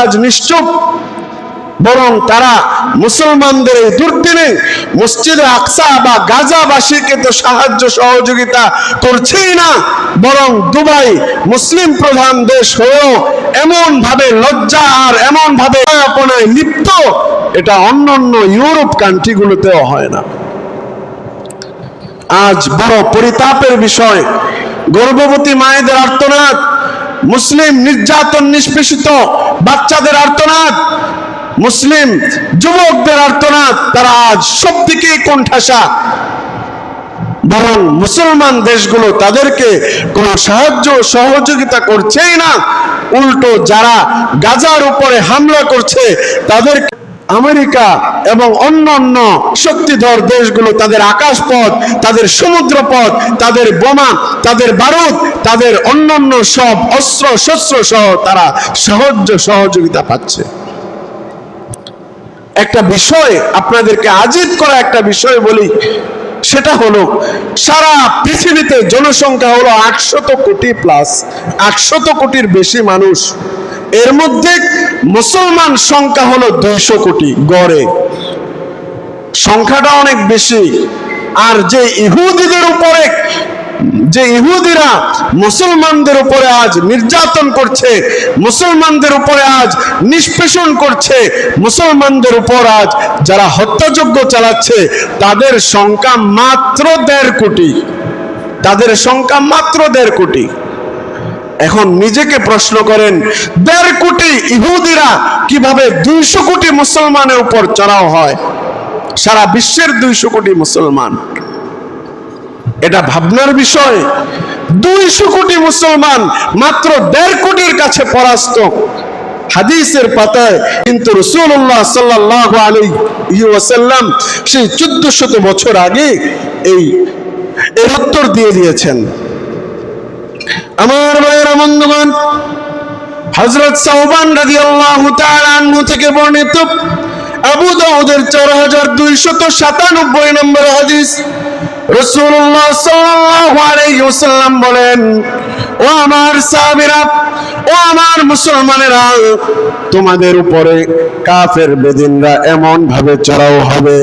আজ নিশ্চুপ। বরং তারা মুসলমানদের এই দুর্দিনে মসজিদে আকসা বা গাজাবাসীকে তো সাহায্য সহযোগিতা করছেই না, বরং দুবাই মুসলিম প্রধান দেশ হয়েও এমন ভাবে লজ্জা আর এমন ভাবে লিপ্ত, এটা অন্য অন্য ইউরোপ কান্ট্রিগুলোতেও হয় না। আজ বড় পরিতাপের বিষয়। গর্ভবতী মায়েদের আর্তনাদ মুসলিম নির্যাতন নিষ্পেষিত, বাচ্চাদের আর্তনাদ, মুসলিম যুবকদের আর্তনাদ, তারা আজ সব দিকে কোণঠাসা। বরং মুসলমান দেশগুলো তাদেরকে কোন সাহায্য সহযোগিতা করছেই না। উল্টো যারা গাজার উপরে হামলা করছে তাদের আমেরিকা এবং অন্য অন্য শক্তিধর দেশগুলো তাদের আকাশ পথ তাদের সমুদ্র পথ তাদের বোমা, তাদের বারুদ, তাদের অন্যান্য সব অস্ত্র, শস্ত্র সহ তারা সাহায্য, সহযোগিতা পাচ্ছে। একটা বিষয় আপনাদেরকে আজিত করা একটা বিষয় বলি সেটা হলো, সারা পৃথিবীতে জনসংখ্যা হলো আটশত কোটি প্লাস আটশত কোটির বেশি মানুষ। এর মধ্যে মুসলমান সংখ্যা হলো দুইশো কোটি গড়ে। সংখ্যাটা অনেক বেশি। আর যে ইহুদিদের উপরে যে ইহুদিরা মুসলমানদের উপরে আজ নির্যাতন করছে, মুসলমানদের উপরে আজ নিষ্পেষণ করছে, মুসলমানদের উপর আজ যারা হত্যাযজ্ঞ চালাচ্ছে, তাদের সংখ্যা মাত্র দেড় কোটি। তাদের সংখ্যা মাত্র দেড় কোটি। এখন নিজেকে প্রশ্ন করেন, দেড় কোটি ইহুদিরা কীভাবে দুইশো কোটি মুসলমানের উপর চড়াও হয়? সারা বিশ্বের দুইশো কোটি মুসলমান। এটা ভাবনার বিষয়। দুইশো কোটি মুসলমান মাত্র দেড় কোটির কাছে পরাস্ত। হাদিসের পাতায় কিন্তু রসুল্লাহ সাল্লাহ আলী ওয়াসাল্লাম সেই চোদ্দ শত বছর আগে এই, এর উত্তর দিয়ে দিয়েছেন। আমার ভাইয়ের, বন্ধুগণ হজরত সাহবান রাজি আল্লাহ থেকে বর্ণিত আবু দাউদের চার হাজার দুইশত সাতানব্বই নম্বর হাদিস রসুল্লাহ আলাইহি বলেন, ও আমার সাহাবীরা, ও আমার মুসলমানেরা, তোমাদের উপরে কাফের বেদিনরা এমন ভাবে চড়াও হবে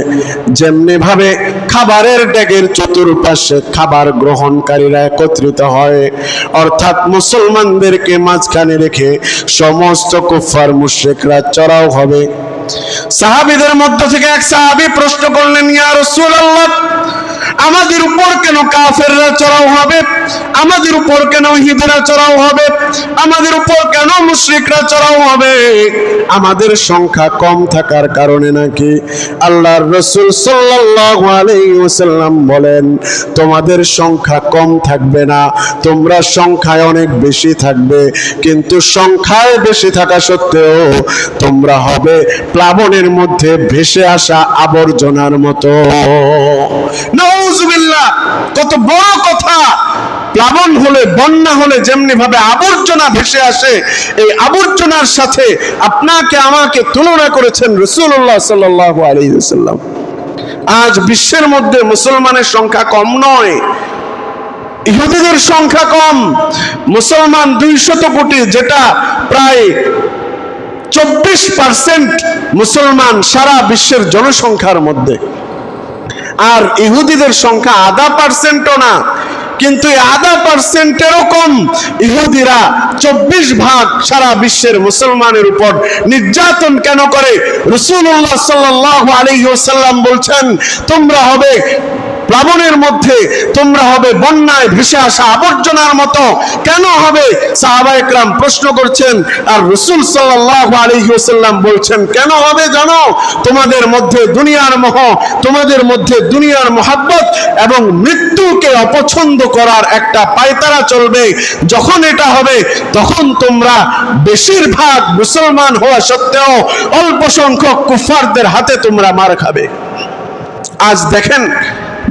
যেমনি ভাবে খাবারের ডেগের চতুর্পাশে খাবার গ্রহণকারীরা একত্রিত হয়। অর্থাৎ মুসলমানদেরকে মাঝখানে রেখে সমস্ত কুফার মুশরিকরা চড়াও হবে। সাহাবীদের মধ্য থেকে এক সাহাবী প্রশ্ন করলেন, ইয়া রাসূলুল্লাহ আমাদের উপর কেন কাফেররা চড়াও হবে? আমাদের উপর কেন হিদরা চড়াও হবে? আমাদের উপর কেন মুশরিকরা চড়াও হবে? আমাদের সংখ্যা কম থাকার কারণে নাকি আল্লাহর রসুল সাল্লাল্লাহু আলাইহি ওয়াসাল্লাম বলেন, তোমাদের সংখ্যা কম থাকবে না, তোমরা সংখ্যায় অনেক বেশি থাকবে, কিন্তু সংখ্যায় বেশি থাকা সত্ত্বেও তোমরা হবে প্লাবনের মধ্যে ভেসে আসা আবর্জনার মতো। কত বড় কথা, প্লাবন হলে, বন্যা হলে যেমনি ভাবে আবর্জনা ভেসে আসে, এই আবর্জনার সাথে আপনাকে, আমাকে তুলনা করেছেন রসুল্লাহ সাল্লাহ আলাইসাল্লাম আজ বিশ্বের মধ্যে মুসলমানের সংখ্যা কম নয়, ইহুদিদের সংখ্যা কম, মুসলমান দুইশত কোটি, যেটা প্রায় চব্বিশ পার্সেন্ট মুসলমান সারা বিশ্বের জনসংখ্যার মধ্যে। আর ইহুদিদের সংখ্যা আধা পার্সেন্টও না, কিন্তু আধা পার্সেন্টেরও কম। ইহুদিরা চব্বিশ ভাগ সারা বিশ্বের মুসলমানের উপর নির্যাতন কেন করে? রসুল্লাহ সাল্লাহ আলী ওসাল্লাম বলছেন, তোমরা হবে প্লাবনের মধ্যে তোমরা হবে বন্যায় ভেসে আসা আবর্জনার মতো। কেন হবে? সাহাবা একরাম প্রশ্ন করছেন, আর রসুল সাল্লাহ আলহিউসাল্লাম বলছেন, কেন হবে জানো? তোমাদের মধ্যে দুনিয়ার মহ, তোমাদের মধ্যে দুনিয়ার মোহাব্বত এবং মৃত্যুকে অপছন্দ করার একটা পায়তারা চলবে। যখন এটা হবে, তখন তোমরা বেশিরভাগ মুসলমান হওয়া সত্ত্বেও অল্প সংখ্যক কুফারদের হাতে তোমরা মার খাবে। আজ দেখেন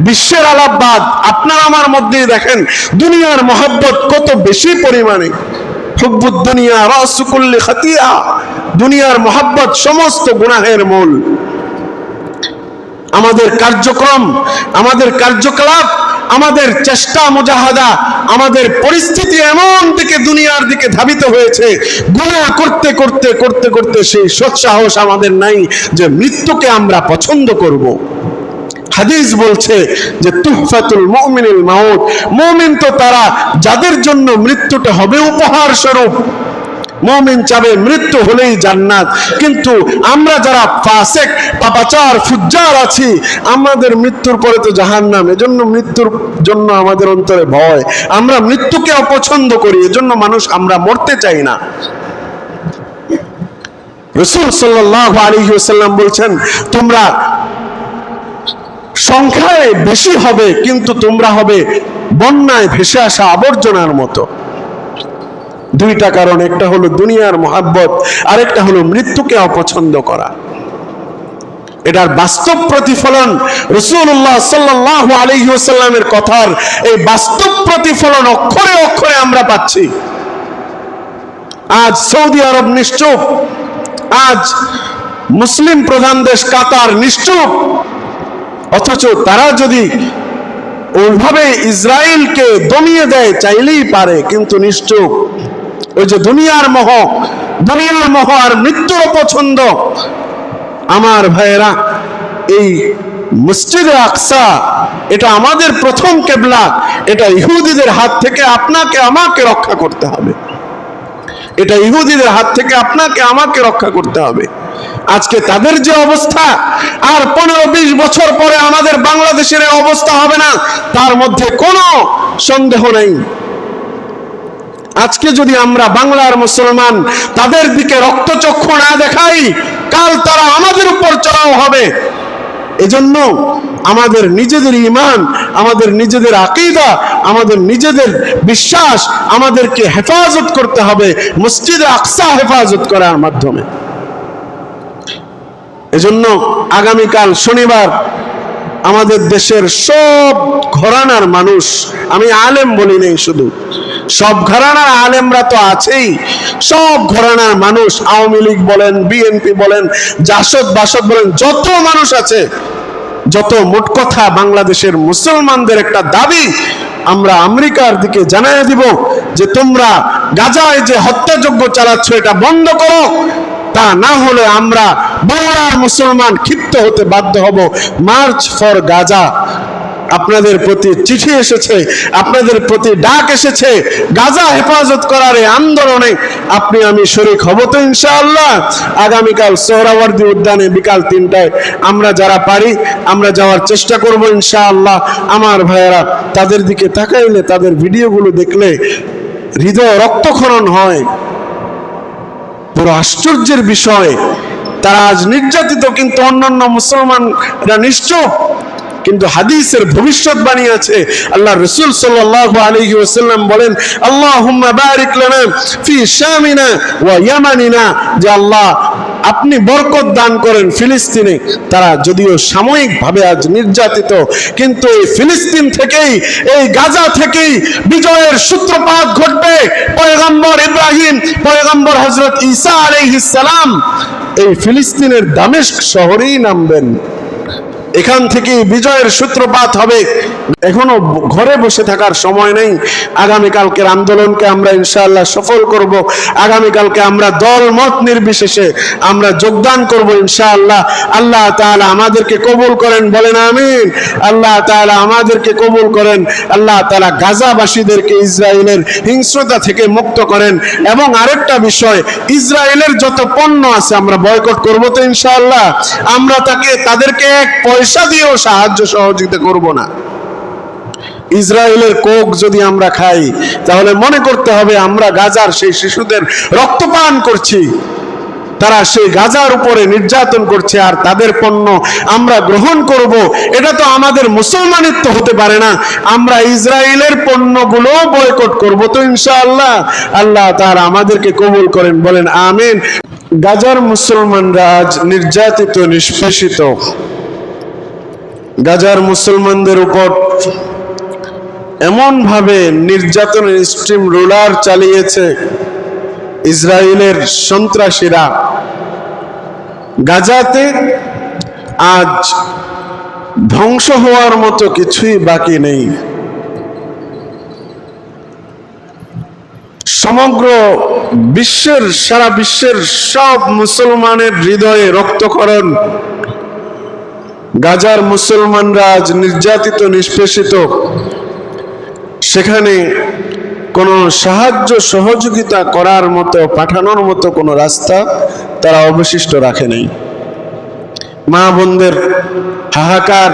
বিশ্বের আলাপবাদ আপনার আমার মধ্যেই দেখেন, দুনিয়ার মহাব্বত কত বেশি পরিমাণে দুনিয়া খাতিয়া, দুনিয়ার মহাব্বত সমস্ত গুনাহের মূল আমাদের কার্যক্রম, আমাদের কার্যকলাপ, আমাদের চেষ্টা মুজাহাদা, আমাদের পরিস্থিতি এমন দিকে দুনিয়ার দিকে ধাবিত হয়েছে, গুনাহ করতে করতে করতে করতে সেই সৎসাহস আমাদের নাই যে মৃত্যুকে আমরা পছন্দ করব। হাদিস বলছে যে তুহফাতুল মুমিনিল মাউত। মুমিন তো তারা যাদের জন্য মৃত্যুটা হবে উপহার স্বরূপ। মমিন চাবে মৃত্যু হলেই জান্নাত। কিন্তু আমরা যারা ফাসেক, পাপাচার, ফুজ্জার আছি, আমাদের মৃত্যুর পরে তো জাহান্নাম। এজন্য মৃত্যুর জন্য আমাদের অন্তরে ভয়। আমরা মৃত্যুকে অপছন্দ করি, এজন্য মানুষ আমরা মরতে চাই না। রসুল সাল্লাহ আলী সাল্লাম বলছেন, তোমরা সংখ্যায় বেশি হবে, কিন্তু তোমরা হবে বন্যায় ভেসে আসা আবর্জনার মতো। দুইটা কারণ, একটা হলো দুনিয়ার মহাব্বত, আরেকটা হলো মৃত্যুকে অপছন্দ করা। এটার বাস্তব প্রতিফলন রসুল্লাহ সাল্লাহ আলহিউসাল্লামের কথার এই বাস্তব প্রতিফলন অক্ষরে অক্ষরে আমরা পাচ্ছি। আজ সৌদি আরব নিশ্চুপ, আজ মুসলিম প্রধান দেশ কাতার নিশ্চুপ অথচ তারা যদি ওইভাবে ইসরায়েলকে দমিয়ে দেয়, চাইলেই পারে, কিন্তু নিশ্চুপ। ওই যে দুনিয়ার মোহ দুনিয়ার মোহ আর মৃত্যুর পছন্দ আমার ভাইয়েরা, এই মসজিদে আকসা, এটা আমাদের প্রথম কেবলা, এটা ইহুদিদের হাত থেকে আপনাকে, আমাকে রক্ষা করতে হবে। এটা ইহুদিদের হাত থেকে আপনাকে, আমাকে রক্ষা করতে হবে। আজকে তাদের যে অবস্থা, আর পনেরো বছর পরে আমাদের বাংলাদেশের অবস্থা হবে না, তার মধ্যে কোনো সন্দেহ নেই। আজকে যদি আমরা বাংলার মুসলমান তাদের দিকে রক্তচক্ষু না দেখাই, কাল তারা আমাদের উপর চড়াও হবে। এজন্য আমাদের নিজেদের ইমান, আমাদের নিজেদের আকিদা, আমাদের নিজেদের বিশ্বাস আমাদেরকে হেফাজত করতে হবে, মসজিদে আকসা হেফাজত করার মাধ্যমে। এজন্য আগামীকাল শনিবার আমাদের দেশের সব ঘরানার মানুষ, আমি আলেম বলি নেই শুধু, সব ঘরানার আলেমরা তো আছেই। সব ঘরানার মানুষ, আওয়ামী লীগ বলেন বিএনপি বলেন, জাসদ বাসদ বলেন, যত মানুষ আছে, যত মোট কথা বাংলাদেশের মুসলমানদের একটা দাবি, আমরা আমেরিকার দিকে জানাই দিব যে তোমরা গাজায় যে হত্যাযজ্ঞ চালাচ্ছ, এটা বন্ধ করো। তা না হলে আমরা বাংলার মুসলমান ক্ষিপ্ত হতে বাধ্য হব। মার্চ ফর গাজা আপনাদের প্রতি চিঠি এসেছে, আপনাদের প্রতি ডাক এসেছে। গাজা হেফাজত করার এই আন্দোলনে আপনি, আমি শরিক হব তো ইনশাআল্লাহ। আগামীকাল সোহরাওয়ার্দী উদ্যানে বিকাল তিনটায় আমরা যারা পারি, আমরা যাওয়ার চেষ্টা করব ইনশাআল্লাহ। আমার ভাইয়েরা, তাদের দিকে তাকাইলে তাদের ভিডিওগুলো দেখলে হৃদয় রক্তক্ষরণ হয়। বড় আশ্চর্যের বিষয়। তারা আজ নির্যাতিত কিন্তু অন্যান্য মুসলমানরা নিশ্চুপ। কিন্তু হাদিসের ভবিষ্যৎবাণী আছে। আল্লাহ রসুল সাল্লাল্লাহু আলাইহি ওয়াসাল্লাম বলেন, আল্লাহুম্মা বারিক ফি শামিনা ওয়া ইয়ামানিনা। যে আল্লাহ আপনি বরকত দান করেন ফিলিস্তিনে, তারা যদিও সাময়িকভাবে আজ নির্যাতিত, কিন্তু এই ফিলিস্তিন থেকেই, এই গাজা থেকেই বিজয়ের সূত্রপাত ঘটবে। পয়গম্বর ইব্রাহিম, পয়গম্বর হজরত ঈসা আলাইহিস এই ফিলিস্তিনের দামেস্ক শহরেই নামবেন। এখান থেকে বিজয়ের সূত্রপাত হবে। এখনও ঘরে বসে থাকার সময় নেই। আগামীকালকের আন্দোলনকে আমরা ইনশাআল্লাহ সফল করব। আগামীকালকে আমরা দল মত নির্বিশেষে আমরা যোগদান করব ইনশাআল্লাহ। আল্লাহ তাআলা আমাদেরকে কবুল করেন বলেন আমিন। আল্লাহ তাআলা আমাদেরকে কবুল করেন। আল্লাহ তাআলা গাজাবাসীদেরকে ইসরায়েলের হিংস্রতা থেকে মুক্ত করেন। এবং আরেকটা বিষয় ইসরায়েলের যত পণ্য আছে আমরা বয়কট করব তো ইনশাআল্লাহ। আমরা তাকে, তাদেরকে এক পয়সা দিয়েও সাহায্য সহযোগিতা করব না। ইসরায়েলের কোক যদি আমরা খাই, তাহলে মনে করতে হবে আমরা গাজার সেই শিশুদের রক্তপান করছি। তারা সেই গাজার উপরে নির্যাতন করছে আর তাদের পণ্য আমরা গ্রহণ করব। এটা তো আমাদের মুসলমানিত্ব হতে পারে না। আমরা ইসরায়েলের পণ্যগুলো বয়কট করব তো ইনশাআল্লাহ। আল্লাহ তার আমাদেরকে কবুল করেন, বলেন, আমিন। গাজার মুসলমানরা আজ নির্যাতিত, নিষ্পেষিত। গাজার মুসলমানদের উপর এমনভাবে নির্যাতনের স্ট্রিম রোলার চালিয়েছে ইসরায়েলের সন্ত্রাসীরা। গাজাতে আজ ধ্বংস হওয়ার মতো কিছুই বাকি নেই। সমগ্র বিশ্বের, সারা বিশ্বের সব মুসলমানের হৃদয়ে রক্তকরণ গাজার মুসলমানরা আজ নির্যাতিত, নিষ্পেষিত। সেখানে কোনো সাহায্য, সহযোগিতা করার মতো, পাঠানোর মতো কোনো রাস্তা তারা অবশিষ্ট রাখে নাই। মা বোনদের হাহাকার,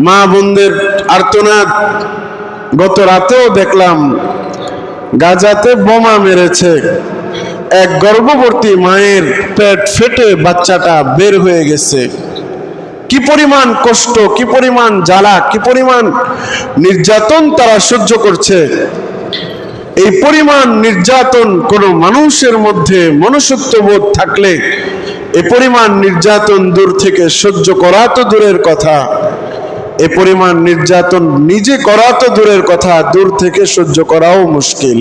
মা বোনদের আর্তনাদ। গত রাতেও দেখলাম, গাজাতে বোমা মেরেছে। এক গর্ভবতী মায়ের পেট ফেটে বাচ্চাটা বের হয়ে গেছে। কি পরিমাণ কষ্ট, কি পরিমাণ জ্বালা, কি পরিমাণ নির্যাতন তারা সহ্য করছে? এই পরিমাণ নির্যাতন কোনো মানুষের মধ্যে মনুষ্যত্ববোধ থাকলে এ পরিমাণ নির্যাতন দূর থেকে সহ্য করা তো দূরের কথা। এ পরিমাণ নির্যাতন নিজে করা তো দূরের কথা, দূর থেকে সহ্য করাও মুশকিল।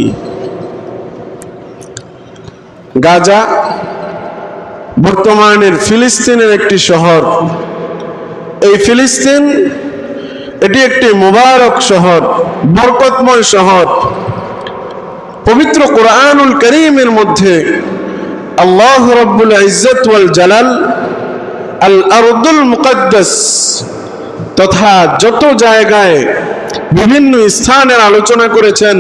গাজা বর্তমানের ফিলিস্তিনের একটি শহর। এই ফিলিস্তিন, এটি একটি মোবারক শহর, বরকতময় শহর। পবিত্র কোরআনুল করিমের মধ্যে আল্লাহ রব্বুল ইজ্জত ওয়াল জালাল, আল আরদুল মুকদ্দাস তথা যত জায়গায় বিভিন্ন স্থানের আলোচনা করেছেন,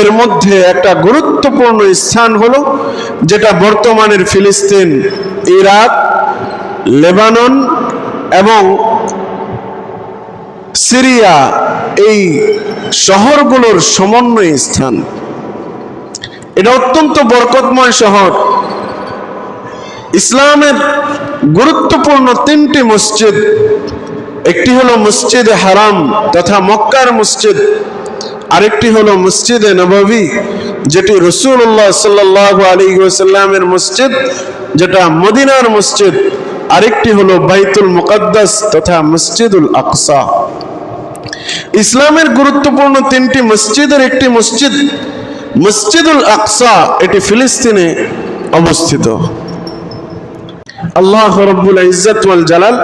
এর মধ্যে একটা গুরুত্বপূর্ণ স্থান হলো যেটা বর্তমানের ফিলিস্তিন, ইরাক, লেবানন এবং সিরিয়া এই শহরগুলোর সমন্বয় স্থান। এটা অত্যন্ত বরকতময় শহর। ইসলামের গুরুত্বপূর্ণ তিনটি মসজিদ, একটি হলো মসজিদে হারাম তথা মক্কার মসজিদ, আরেকটি হলো মসজিদে নববী, যেটি রসুল্লাহ সাল্লাহ আলী ওসাল্লামের মসজিদ, যেটা মদিনার মসজিদ। আরেকটি হলো বাইতুল মুকদ্দাস তথা মসজিদুল আকসা। ইসলামের গুরুত্বপূর্ণ তিনটি মসজিদের একটি মসজিদ মসজিদুল আকসা, এটি ফিলিস্তিনে অবস্থিত। আল্লাহ রব্বুল ইজ্জত ওয়াল জালাল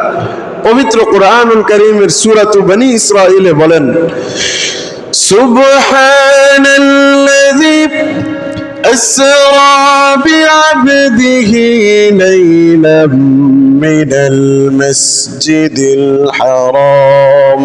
পবিত্র কোরআনুল করিমের সূরাত বনি ইসরাঈলে বলেন, সুবহানাল্লাযী أسرى بعبده ليلا من المسجد الحرام.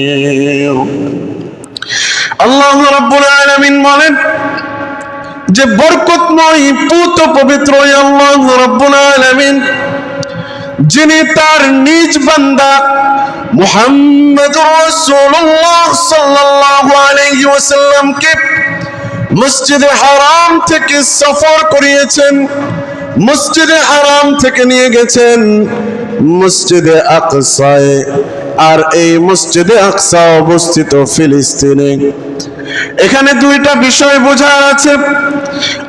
আল্লাহ রাব্বুল আলামিন বলেন যে বরকতময় পুত পবিত্র আল্লাহ রাব্বুল আলামিন, যিনি তার নিজ বান্দা মুহাম্মদ রাসূলুল্লাহ সাল্লাল্লাহু আলাইহি ওয়াসাল্লামকে মসজিদে হারাম থেকে সফর করিয়েছেন, মসজিদে হারাম থেকে নিয়ে গেছেন মসজিদে আকসায়। আর এই মসজিদে আকসা অবস্থিত ফিলিস্তিনে। এখানে দুইটা বিষয় বোঝা আছে।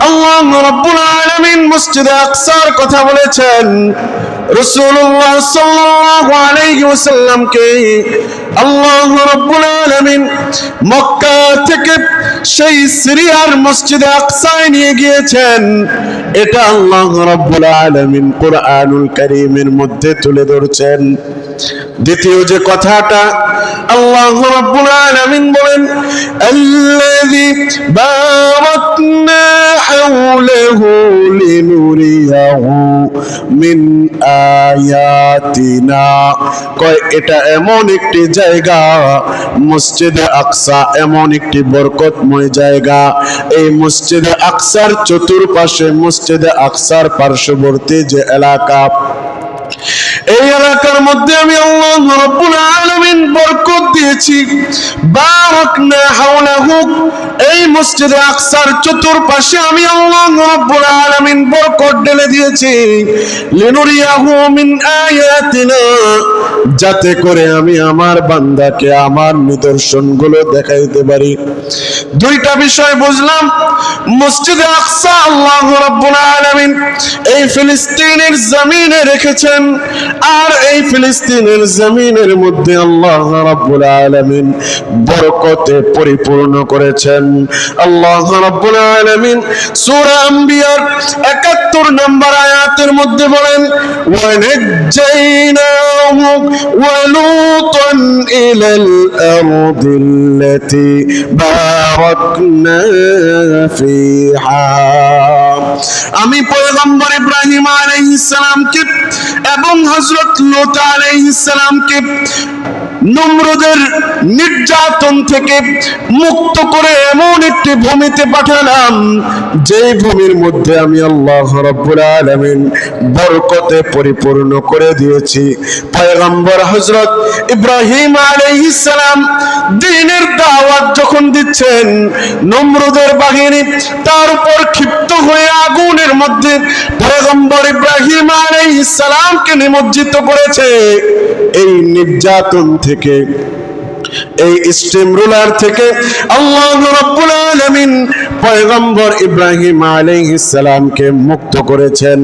আল্লাহ রাব্বুল আলামিন মসজিদে আকসার কথা বলেছেন, রাসূলুল্লাহ সাল্লাল্লাহু আলাইহি ওয়াসাল্লামকে আল্লাহ মক্কা থেকে সেই গিয়েছেন। এটা আল্লাহ মধ্যে তুলে ধরছেন। দ্বিতীয় যে কথাটা, আল্লাহ রাব্বুল আলামিন বলেন মিন কয়, এটা এমন একটি জায়গা। মসজিদে আকসা এমন একটি বরকতময় জায়গা। এই মসজিদে আকসার চতুর্পাশে মসজিদে আকসার পার্শ্ববর্তী যে এলাকা এই এলাকার মধ্যে আমি আল্লাহ রব্বুল আলামিন বরকত দিয়েছি। বারাকনা হাওলাহু। এই মসজিদে আকসার চতুর্পাশে আমি আল্লাহ রব্বুল আলামিন বরকত ঢেলে দিয়েছি। লিনুরিয়াহু মিন আয়াতিনা। যাতে করে আমি আমার বান্দাকে আমার নিদর্শনগুলো দেখাইতে পারি। দুইটা বিষয় বুঝলাম। মসজিদে আকসা আল্লাহ রাব্বুল আলামিন এই ফিলিস্তিনের জমিনে রেখেছেন আর এই ফিলিস্তিনের জমিনের মধ্যে আল্লাহ রাব্বুল আলামিন বরকতে পরিপূর্ণ করেছেন আল্লাহ রাব্বুল আলামিন সূরা আম্বিয়ার 71 নম্বর আয়াতের মধ্যে বলেন ওয়ানাজ্জাইনাহু ওয়ালুতান ইলাল আরদি التي باركنا فيها আমি পয়গম্বর ইব্রাহিম আলাইহিস সালামকে এবং হযরত লূত আলাইহিস সালামকে নমরুদের নির্যাতন থেকে মুক্ত করে এমন একটি ভূমিতে পাঠালাম যে ভূমির মধ্যে আমি আল্লাহ রাব্বুল আলামিন বরকতে পরিপূর্ণ করে দিয়েছি। পয়গম্বর হযরত ইব্রাহিম আলাইহিস সালাম দ্বীনের দাওয়াত যখন দিচ্ছেন, নমরুদের বাহিনী তার উপর ক্ষিপ্ত হয়ে আগুনের মধ্যে পয়গম্বর ইব্রাহিম আলাইহিস সালামকে নিমজ্জিত করেছে। এই নির্যাতন থেকে এই স্টিম রুলার থেকে আল্লাহ রব্বুল আলামিন পয়গম্বর ইব্রাহিম আলাইহিস সালামকে মুক্ত করেছেন।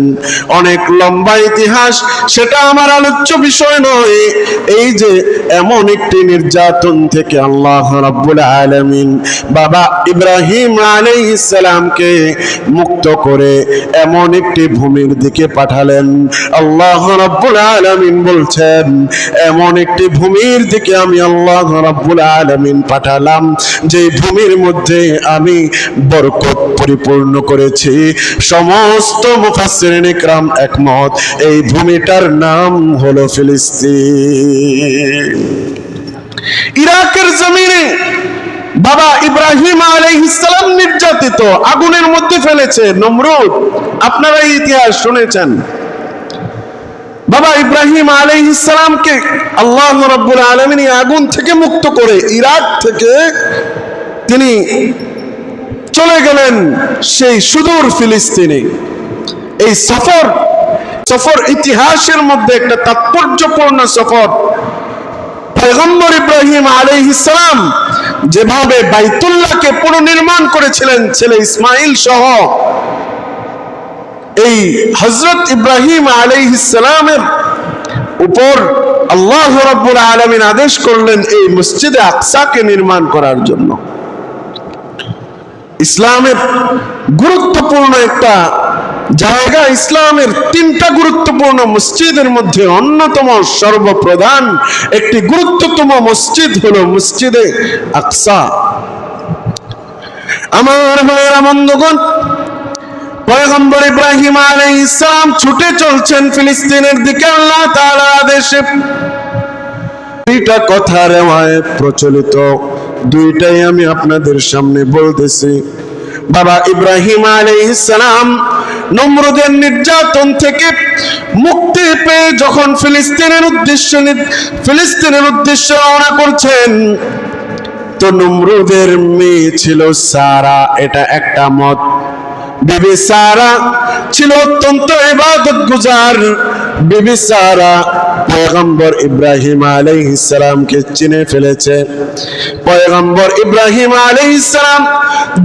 অনেক লম্বা ইতিহাস, সেটা আমার আলোচ্য বিষয় নয়। এই যে এমন একটি নির্যাতন থেকে আল্লাহ রাব্বুল আলামিন বাবা ইব্রাহিম আলাইহিস সালামকে মুক্ত করে এমন একটি ভূমির দিকে পাঠালেন। আল্লাহ রাব্বুল আলামিন বলছেন, এমন একটি ভূমির দিকে আমি আল্লাহ রাব্বুল আলামিন পাঠালাম, যে ভূমির মধ্যে আমি বরকত পরিপূর্ণ করেছি। সমস্ত মুফাসসিরিন ইকরাম একমত। এই ভূমিটার নাম হলো ফিলিস্তিন। ইরাকের জমিনে বাবা ইব্রাহিম আলাইহিসসালাম নির্যাতিত, আগুনের মধ্যে ফেলেছে। নমরুদ, আপনারা এই ইতিহাস শুনেছেন। বাবা ইব্রাহিম আলাইহিসসালামকে আল্লাহ রাব্বুল আলামিন আগুন থেকে মুক্ত করে, ইরাক থেকে তিনি চলে গেলেন সেই সুদূর ফিলিস্তিনে। এই সফর সফর ইতিহাসের মধ্যে একটা তাৎপর্যপূর্ণ সফর। পয়গম্বর ইব্রাহিম আলাইহিসসালাম যেভাবে বাইতুল্লাহকে পুনর্নির্মাণ করেছিলেন, ছেলে ইসমাইল সহ, এই হজরত ইব্রাহিম আলাইহিসসালামের উপর আল্লাহ রাব্বুল আলামিন আদেশ করলেন এই মসজিদে আকসাকে নির্মাণ করার জন্য। ইসলামের গুরুত্বপূর্ণ একটা জায়গা, ইসলামের তিনটা গুরুত্বপূর্ণ মসজিদের মধ্যে অন্যতম সর্বপ্রধান একটি গুরুত্বতম মসজিদ হলো মসজিদে আকসা। আমার ভাইয়েরা, বন্ধুগণ, পয়গম্বর ইব্রাহিম আলাইহিস সালাম ছুটে চলছেন ফিলিস্তিনের দিকে, আল্লাহ তাআলার আদেশে। দুইটা কথা রেওয়ায় প্রচলিত। দুইটাই আমি আপনাদের সামনে বলতেছি। বাবা ইব্রাহিম আলাইহিস সালাম নমরুদের নির্যাতন থেকে মুক্তি পেয়ে যখন ফিলিস্তিনের উদ্দেশ্যে ফিলিস্তিনের উদ্দেশ্যে রওনা করছেন, তো নমরুদের মেয়ে ছিল সারা। এটা একটা মত। বিবি সারা ছিল অত্যন্ত ইবাদত গুজার বিবি সারা পয়গম্বর ইব্রাহিম আলাইহিস সালামকে চিনে ফেলেছে। পয়গম্বর ইব্রাহিম আলাইহিস সালাম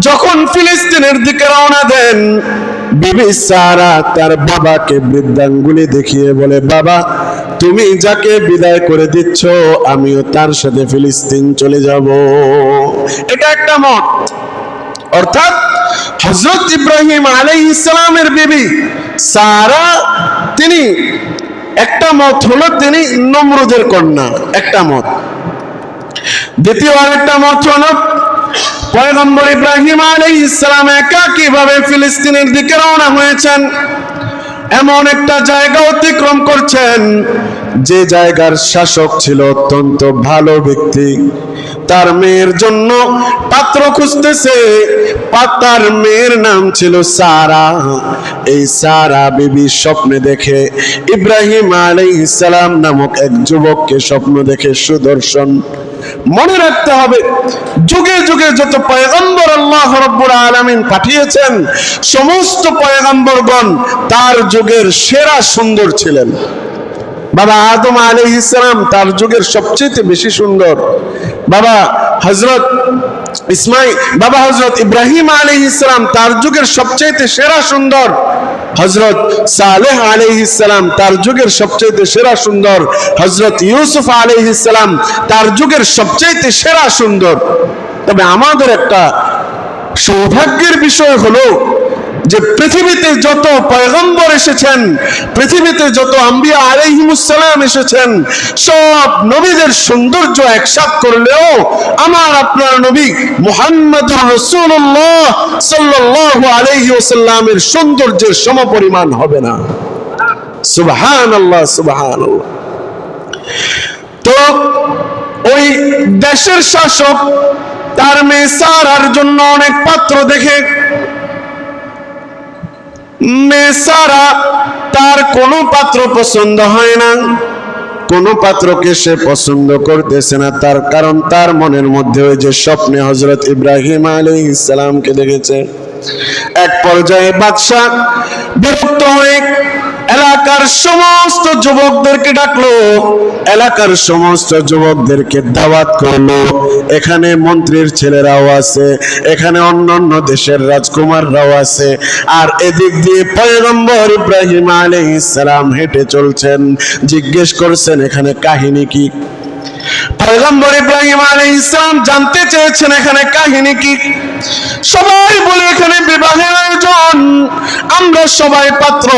যখন ফিলিস্তিনের দিকে রওনা দেন, বিবি সারা তার বাবাকে বৃদ্ধাঙ্গুলি দেখিয়ে বলে, বাবা, তুমি যাকে বিদায় করে দিচ্ছ, আমিও তার সাথে ফিলিস্তিন চলে যাব। এটা একটা মত। অর্থাৎ হজরত ইব্রাহিম আলাই ইসলামের বিবি সারা, তিনি একটা মত হলো তিনি নমরুদের কন্যা, একটা মত। দ্বিতীয় আরেকটা মত হলো, পয়গম্বর ইব্রাহিম আলাই ইসলাম একা কীভাবে ফিলিস্তিনের দিকে রওনা হয়েছেন? এমন একটা জায়গা অতিক্রম করছেন যে জায়গার শাসক ছিল অত্যন্ত ভালো ব্যক্তি। তার মেয়ের জন্য পাত্র খুঁজতেছে। পা- তার মেয়ের নাম ছিল সারা। এই সারা বিবি স্বপ্নে দেখে ইব্রাহিম আলাইহিস সালাম নামক এক যুবককে স্বপ্ন দেখে সুদর্শন। মনে রাখতে হবে, যুগে যুগে যত পয়গম্বর আল্লাহ রব্বুল আলামিন পাঠিয়েছেন, সমস্ত পয়গম্বরগণ তার যুগের সেরা সুন্দর ছিলেন। বাবা, আদম আলী ইসলাম তার যুগের সবচেয়ে বেশি সুন্দর। বাবা হজরত ইসমাই বাবা হজরত ইব্রাহিম আলী ইসলাম তার যুগের সবচেয়ে সেরা সুন্দর। হজরত সালেহ আলী ইসলাম তার যুগের সবচেয়ে সেরা সুন্দর। হজরত ইউসুফ আলী ইসলাম তার যুগের সবচেয়ে সেরা সুন্দর। তবে আমাদের একটা সৌভাগ্যের বিষয় হলো যে পৃথিবীতে যত পয়গম্বর এসেছেন, পৃথিবীতে যত আম্বিয়া আলাইহিমুসসালাম এসেছেন, সব নবীদের সৌন্দর্য একসাথ করলেও আমার আপনার নবী মুহাম্মদুর রাসূলুল্লাহ সাল্লাল্লাহু আলাইহি ওয়াসাল্লামের সৌন্দর্যের সমপরিমাণ হবে না। সুবহানাল্লাহ সুবহানাল্লাহ। তো ওই দেশের শাসক তার মেয়ে সারার জন্য অনেক পাত্র দেখে মেয়ে সারা তার কোনো পাত্র পছন্দ হয় না। কোন পাত্রকে সে পছন্দ করতেছে না। তার কারণ তার মনের মধ্যে ওই যে স্বপ্নে হজরত ইব্রাহিম আলী ইসলামকে দেখেছে। এক পর্যায়ে বাদশাহ বিরক্ত হয়ে এলাকার সমস্ত যুবকদেরকে ডাকলো। এলাকার সমস্ত যুবকদেরকে দাওয়াত করল। এখানে মন্ত্রীর ছেলেরাও আছে, এখানে অন্য অন্য দেশের রাজকুমাররাও আছে। আর এদিক দিয়ে পয়গম্বর ইব্রাহিম আলাইহিস সালাম হেঁটে চলছেন। জিজ্ঞেস করছেন, এখানে কাহিনী কি? পয়গম্বর ইব্রাহিম আলাইহিস সালাম জানতে চেয়েছেন এখানে কাহিনী কি? সবাই বলে এখানে বিবাহের আয়োজন। আমরা সবাই পাত্র,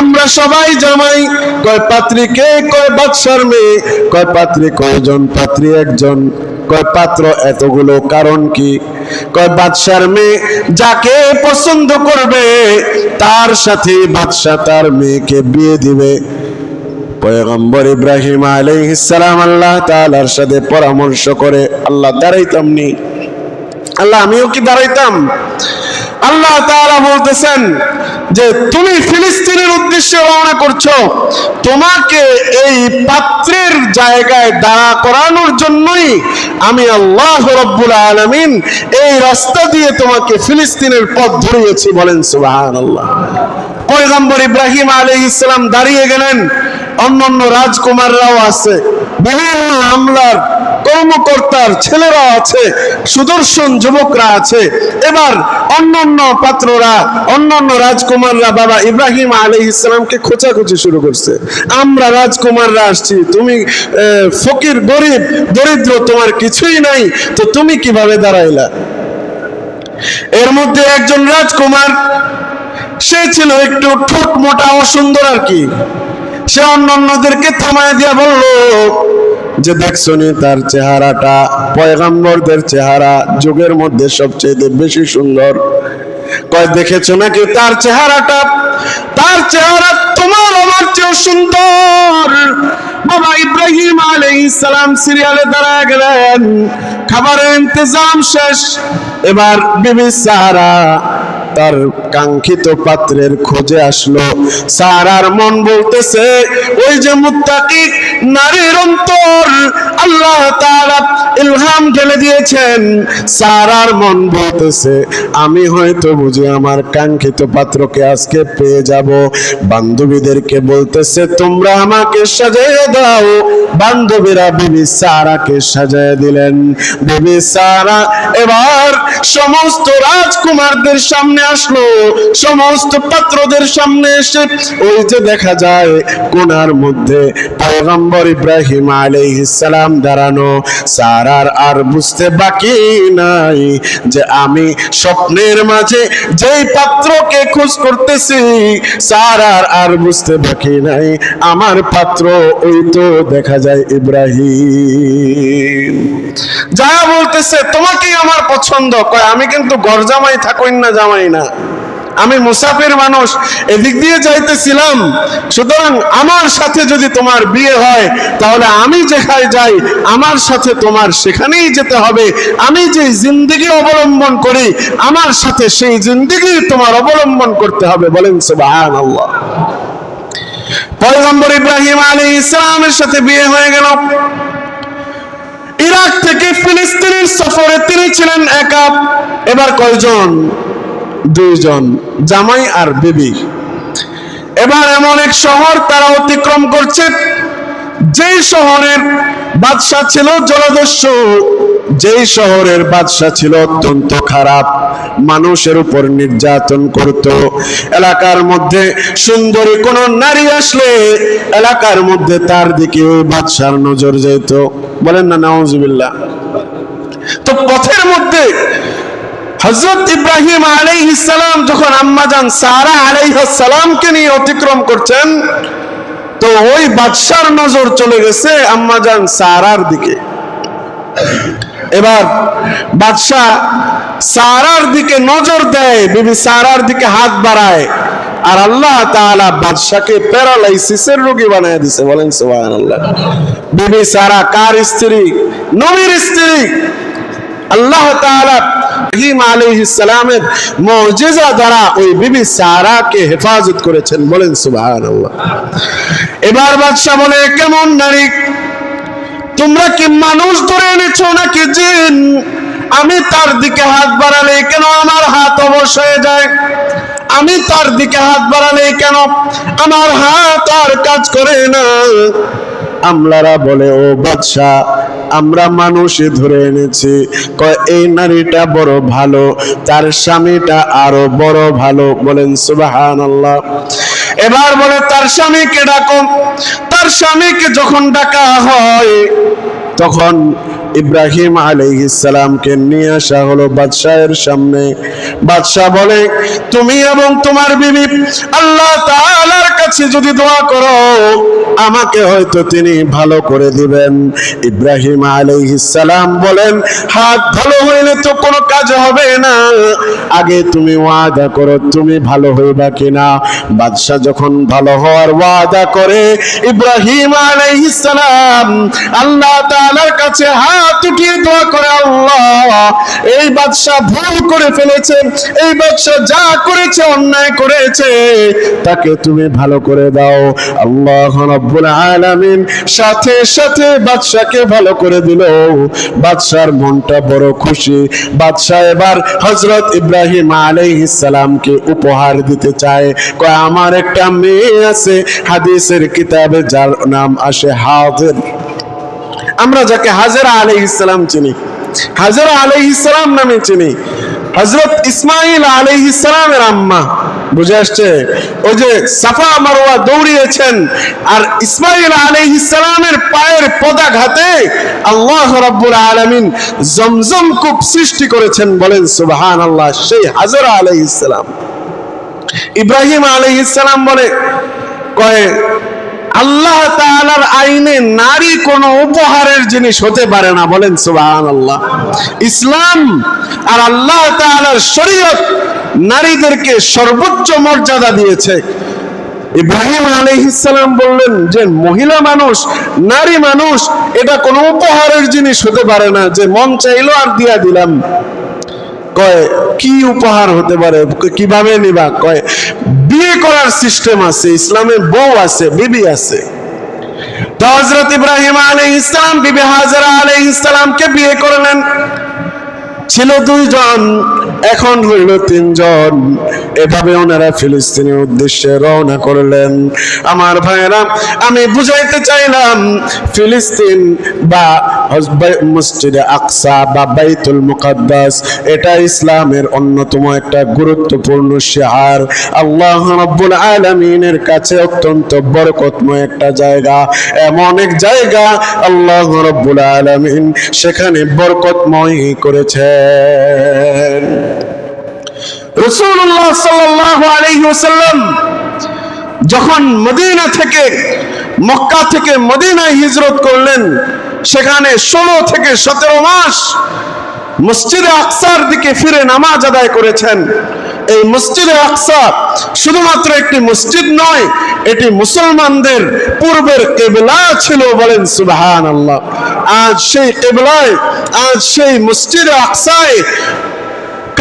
আমরা সবাই জামাই। কয় পাত্রী কে, কয় বাদশার মেয়ে, কয় পাত্রী কয়জন, পাত্রী একজন। কয় পাত্র এতগুলো কারণ কি? কয় বাদশার মেয়ে যাকে পছন্দ করবে, তার সাথে বাদশা তার মেয়েকে বিয়ে দিবে। পয়গম্বর ইব্রাহিম আলাইহিস সালাম আল্লাহ তাআলার সাথে পরামর্শ করে, আল্লাহ দাঁড়াইতাম নি। আল্লাহ, আমিও কি দাঁড়াইতাম? আল্লাহ তাআলা বলতেছেন যে, তুমি ফিলিস্তিনের উদ্দেশ্যে রওনা করছ। তোমাকে এই পাত্রের জায়গায় দাঁড়া করানোর জন্যই আমি আল্লাহ রব্বুল আলামিন এই রাস্তা দিয়ে তোমাকে ফিলিস্তিনের পথ ধরিয়েছি বলেন সুবহানাল্লাহ। পয়গম্বর ইব্রাহিম আলাইহিস ইসলাম দাঁড়িয়ে গেলেন। অন্যান্য রাজকুমাররাও আছে, বিভিন্ন আমলার কর্মকর্তার ছেলেরা আছে, সুদর্শন যুবকরা আছে। এবার অন্যান্য পাত্ররা, অন্যান্য রাজকুমাররা, বাবা ইব্রাহিম আলী ইসলামকে খোঁচাখুচি শুরু করছে। আমরা রাজকুমাররা আসছি, তুমি ফকির, গরিব, দরিদ্র, তোমার কিছুই নাই, তো তুমি কীভাবে দাঁড়াইলা? এর মধ্যে একজন রাজকুমার, সে ছিল একটু ঠোঁট মোটা ও সুন্দর আর কি। সে অন্যান্যদেরকে থামায় দিয়া বলল, যে দেখছ তার চেহারাটা, পয়গাম্বরদের চেহারা যুগের মধ্যে সবচেয়ে বেশি সুন্দর। কয়, দেখেছ নাকি তার চেহারাটা? তার চেহারা তোমার আমার চেয়েও সুন্দর। বাবা ইব্রাহিম সালাম সিরিয়ালে দাঁড়ায় গেলেন। খাবারের ইন্তজাম শেষ। এবার বিবি সারা তার কাঙ্ক্ষিত পাত্রের খোঁজে আসলো। সারার মন বলতেছে ওই যে মুত্তাকি নারীর অন্তর, আল্লাহ তাআলা ইলহাম ঢেলে দিয়েছেন। সারার মন বলতেছে, আমি হয়তো বুঝি আমার কাঙ্ক্ষিত পাত্রকে আজকে পেয়ে যাব। বান্ধবীদেরকে বলতেছে, তোমরা আমাকে সাজাইয়ে দাও। বান্ধবীরা বিবি সারাকে সাজায় দিলেন। বিবি সারা এবার সমস্ত রাজকুমারদের সামনে আসলো। সমস্ত পাত্রদের সামনে এসে ওই যে দেখা যায়, কোনার মধ্যে ইব্রাহিম আলাইহিস সালাম দাঁড়ানো, সারার আর বুঝতে বাকি নাই যে আমি স্বপ্নের মাঝে যেই পাত্রকে খোঁজ করতেছি, সারার আর বুঝতে বাকি নাই। আমার পাত্র ওই তো দেখা যায় ইব্রাহিম। যা বলতেছে তোমাকেই আমার পছন্দ। কয়, আমি কিন্তু গরজামাই থাকুন না, জামাই না। আমি মুসাফির মানুষ, এদিক দিয়ে যাইতেছিলাম। সুতরাং আমার সাথে যদি তোমার বিয়ে হয়, তাহলে আমি যেখানে যাই, আমার সাথে তোমার সেখানেই যেতে হবে। আমি যে জিন্দিগি অবলম্বন করি, আমার সাথে সেই জিন্দিগি তোমার অবলম্বন করতে হবে। বলেন সুবাহান আল্লাহ পয়গম্বর ইব্রাহিম আলী ইসলামের সাথে বিয়ে হয়ে গেল। ইরাক থেকে ফিলিস্তিনের সফরে তিনি ছিলেন একা। এবার কয়জন? দুইজন, জামাই আর বিবি। এবার এমন এক শহর তারা অতিক্রম করছে, যেই শহরের বাদশাহ ছিল জলদস্যু, যেই শহরের বাদশাহ ছিল অত্যন্ত খারাপ। মানুষের উপর নির্যাতন করত। এলাকার মধ্যে সুন্দরী কোন নারী আসলে এলাকার মধ্যে তার দিকে ওই বাদশার নজর যেত। বলেন না, নাউজুবিল্লাহ। তো পথের মধ্যে হজরত ইব্রাহিম আলাইহিসসালাম যখন আম্মাজান সারা আলাইহিসসালামকে নিয়ে অতিক্রম করছেন, তো ওই বাদশার নজর চলে গেছে আম্মাজান সারার দিকে। এবার বাদশাহ সারার দিকে নজর দেয়, বিবি সারার দিকে হাত বাড়ায়, আর আল্লাহ তাআলা বাদশাকে প্যারালাইসিসের রোগী বানায় দিছে। বলেন সুবহানাল্লাহ। বিবি সারা কার স্ত্রী? নবীর স্ত্রী। আল্লাহ তাআলা ইব্রাহিম দ্বারা ওই বিবি সারাকে হেফাজত করেছেন। বলেন এবার বলে, কেমন নারী? তোমরা কি মানুষ ধরে এনেছো নাকি জিন? আমি তার দিকে হাত বাড়ালে কেন আমার হাত অবশ হয়ে যায়? আমি তার দিকে হাত বাড়ালে কেন আমার হাত আর কাজ করে না? আমলারা বলে, ও বাদশাহ, আমরা মানুষে ধরে এনেছি। কয়, এই নারীটা বড় ভালো, তার স্বামীটা আরও বড় ভালো। বলেন সুবাহান আল্লাহ এবার বলে, তার স্বামীকে ডাকো। তার স্বামীকে যখন ডাকা হয়, তখন ইব্রাহিম আলাইহিসসালামকে নিয়ে আসা হলো বাদশাহের সামনে। বাদশাহ বলে, তুমি এবং তোমার বিবি আল্লাহ তাআলার কাছে যদি দোয়া করো আমাকে হয়তো তিনি ভালো করে দিবেন। ইব্রাহিম আলাইহিসসালাম বলেন, হাত ভালো হইলে তো কোনো কাজ হবে না। আগে তুমি ওয়াদা করো, তুমি ভালো হইবা কিনা। বাদশাহ যখন ভালো হওয়ার ওয়াদা করে, ইব্রাহিম আলাইহিসসালাম আল্লাহ তাআলার কাছে হাত উঠিয়ে দোয়া করে, আল্লাহ, এই বাদশাহ ভুল করে ফেলেছে, এই বাদশাহ যা করেছে অন্যায় করেছে, তাকে তুমি ভালো করে দাও। আল্লাহ রাব্বুল আলামিন সাথে সাথে বাদশাকে ভালো করে দিল। বাদশার মনটা বড় খুশি। বাদশাহ এবার হযরত ইব্রাহিম আলাইহিস সালামকে উপহার দিতে চায়। কয়, আমার একটা মেয়ে আছে, হাদিসের কিতাবে যার নাম আসে হাজির। আমরা যাকে হাজরা আলাই ইসলাম চিনি। হাজরা আলাই ইসলাম নামে চিনি। হজরত ইসমাইল আলাই ইসলামের আম্মা। বুঝে আসছে? ওই যে সাফা মারোয়া দৌড়িয়েছেন আর ইসমাইল আলী ইসলামের পায়ের পদাঘাতে আল্লাহ রাব্বুল আলামিন জমজম কূপ সৃষ্টি করেছেন বলেন সুবহান আল্লাহ সেই হাজরা আলী ইসলাম ইব্রাহিম আলী ইসলাম বলে কয়ে আল্লাহ তাআলার আইনে নারী কোনো উপহারের জিনিস হতে পারে না। বলেন সুবহান আল্লাহ ইসলাম আর আল্লাহ তাআলার শরীয়ত নারীদেরকে সর্বোচ্চ মর্যাদা দিয়েছে। ইব্রাহিম আলাইহিসসালাম বললেন যে, মহিলা মানুষ, নারী মানুষ, এটা কোনো উপহারের জিনিস হতে পারে না। যে, মন চাইলো আর দিয়া দিলাম। কয়, কি উপহার হতে পারে? কীভাবে নিবা? কয় বিয়ে করার সিস্টেম আছে ইসলামে বউ আছে, বিবি আছে। তো হজরত ইব্রাহিম আলী ইসলাম বিবি হাজারা আলী ইসলামকে বিয়ে করলেন ছিল দুইজন এখন হইল তিনজন। এভাবে ওনারা ফিলিস্তিনের উদ্দেশ্যে রওনা করলেন। আমার ভাইয়েরা, আমি বুঝাইতে চাইলাম, ফিলিস্তিন বা মসজিদে আকসা বা বাইতুল মুকাদ্দাস, এটা ইসলামের অন্যতম একটা গুরুত্বপূর্ণ শিহার। আল্লাহ রাব্বুল আলামিনের কাছে অত্যন্ত বরকতময় একটা জায়গা। এমন এক জায়গা আল্লাহ রাব্বুল আলামিন সেখানে বরকতময় করেছেন। আলাইহি ওয়াসাল্লাম যখন মদিনা থেকে, মক্কা থেকে মদিনায় হিজরত করলেন, সেখানে ষোলো থেকে সতেরো মাস মসজিদে আকসার দিকে ফিরে নামাজ আদায় করেছেন। এই মসজিদে আকসা শুধুমাত্র একটি মসজিদ নয়, এটি মুসলমানদের পূর্বের কেবলা ছিল বলেন সুবাহান আল্লাহ আজ সেই কেবলায়, আজ সেই মসজিদে আকসায়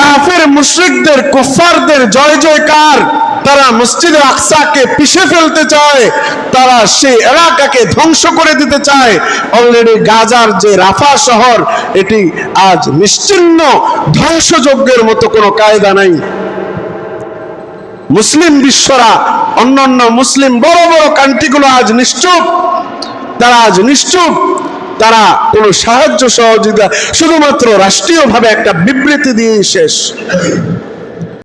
কাফের মুশরিকদের কুফারদের জয় জয়কার তারা মসজিদে আকসাকে পিষে ফেলতে চায়, তারা সেই এলাকাকে ধ্বংস করে দিতে চায়। অলরেডি গাজার যে রাফা শহর, এটি আজ নিশ্চিন্ন ধ্বংসযজ্ঞের মতো কোনো কায়দা নাই। মুসলিম বিশ্বরা, অন্যান্য মুসলিম বড় বড় কান্ট্রিগুলো আজ নিশ্চুপ, তারা আজ নিশ্চুপ। তারা কোনো সাহায্য সহযোগিতা শুধুমাত্র রাষ্ট্রীয়ভাবে একটা বিবৃতি দিয়ে শেষ।